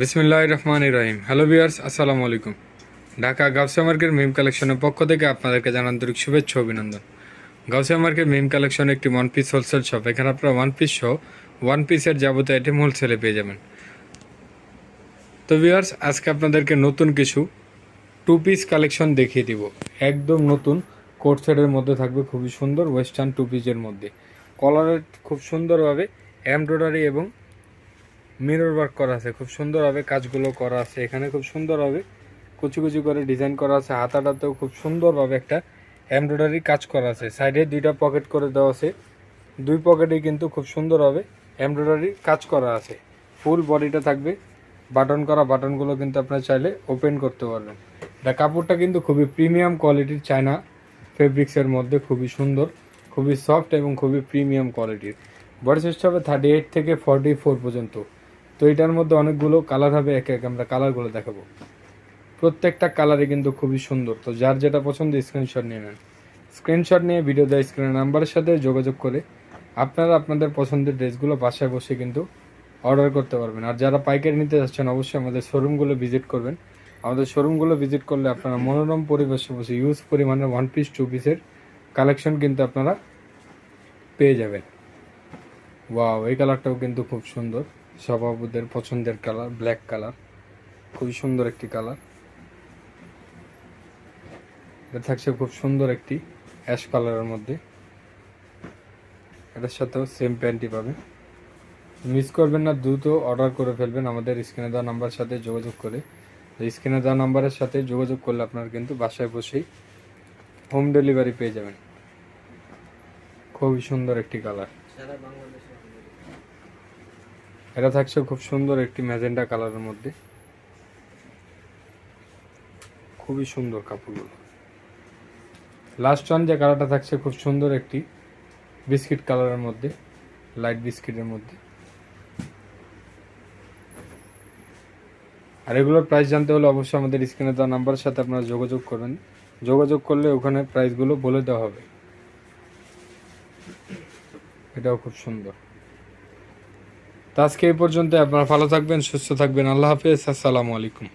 বিসমিল্লাহ রহমান ইরাহিম হ্যালো বিয়ার্স আসসালামু আলাইকুম। ঢাকা গাউসিয়া মার্কেট মিম কালেকশনের পক্ষ থেকে আপনাদেরকে জানান্তরিক শুভেচ্ছা অভিনন্দন। গাউসিয়া মার্কেট মিম কালেকশন একটি ওয়ান পিস হোলসেল শপ এখানে আপনারা ওয়ান পিস সহ ওয়ান পিসের যাবতীয় আইটেম হোলসেলে পেয়ে যাবেন। তো বিয়ার্স আজকে আপনাদেরকে নতুন কিছু টু পিস কালেকশন দেখিয়ে দিব। একদম নতুন কোট সেটের মধ্যে থাকবে, খুবই সুন্দর ওয়েস্টার্ন টু পিসের মধ্যে। কলারের খুব সুন্দরভাবে এমব্রয়ডারি এবং মিরর ওয়ার্ক করা আছে, খুব সুন্দরভাবে কাজগুলো করা আছে, এখানে খুব সুন্দরভাবে কুচি কুচি করে ডিজাইন করা আছে, হাতাটাতেও খুব সুন্দরভাবে একটা এমব্রয়ডারি কাজ করা আছে সাইডে দুইটা পকেট করে দেওয়া আছে, দুই পকেটে কিন্তু খুব সুন্দরভাবে এমব্রয়ডারি কাজ করা আছে ফুল বডিটা থাকবে বাটন করা বাটনগুলো কিন্তু আপনারা চাইলে ওপেন করতে পারবেন। এটা কাপড়টা কিন্তু খুবই প্রিমিয়াম কোয়ালিটির চায়না ফেব্রিক্সের মধ্যে খুবই সুন্দর, খুবই সফট এবং খুবই প্রিমিয়াম কোয়ালিটির বডি সাইজটা হবে থার্টি এইট থেকে ফর্টি ফোর পর্যন্ত। তো এটার মধ্যে অনেকগুলো কালার হবে, একে এক আমরা কালারগুলো দেখাবো। প্রত্যেকটা কালারই কিন্তু খুবই সুন্দর। তো যার যেটা পছন্দ স্ক্রিনশট নিয়ে নেন। স্ক্রিনশট নিয়ে ভিডিও দেয় স্ক্রিনের নাম্বারের সাথে যোগাযোগ করে আপনারা আপনাদের পছন্দের ড্রেসগুলো বাসায় বসে কিন্তু অর্ডার করতে পারবেন। আর যারা পাইকারি নিতে যাচ্ছেন, অবশ্যই আমাদের শোরুমগুলো ভিজিট করবেন। আমাদের শোরুমগুলো ভিজিট করলে আপনারা মনোরম পরিবেশে বসে ইউজ পরিমাণের ওয়ান পিস টু পিসের কালেকশন কিন্তু আপনারা পেয়ে যাবেন। ওয়াও এই কালারটাও কিন্তু খুব সুন্দর। সভাপতিদের পছন্দের কালার ব্ল্যাক কালার খুবই সুন্দর একটি কালার এটা থাকছে খুব সুন্দর একটি অ্যাশ কালারের মধ্যে। এটার সাথেও সেম প্যান্টই পাবেন। মিস করবেন না, দ্রুত অর্ডার করে ফেলবেন। আমাদের স্ক্রিনে দেওয়া নাম্বার সাথে যোগাযোগ করে। স্ক্রিনে দেওয়া নাম্বারের সাথে যোগাযোগ করলে আপনারা কিন্তু বাসায় বসেই হোম ডেলিভারি পেয়ে যাবেন। খুবই সুন্দর একটি কালার এটা থাকছে খুব সুন্দর একটি ম্যাজেন্ডা কালারের মধ্যে। খুবই সুন্দর কাপড়গুলো। লাস্ট ওয়ান যে কালারটা থাকছে খুব সুন্দর একটি বিস্কিট কালারের মধ্যে লাইট বিস্কিটের মধ্যে। আর এগুলোর প্রাইস জানতে হলে অবশ্যই আমাদের স্ক্রিনে দেওয়া নাম্বারের সাথে আপনারা যোগাযোগ করবেন যোগাযোগ করলে ওখানে প্রাইসগুলো বলে দেওয়া হবে। এটাও খুব সুন্দর। তো আজকে এই পর্যন্ত আপনারা ভালো থাকবেন সুস্থ থাকবেন। আল্লাহ হাফেজ আসসালামু আলাইকুম।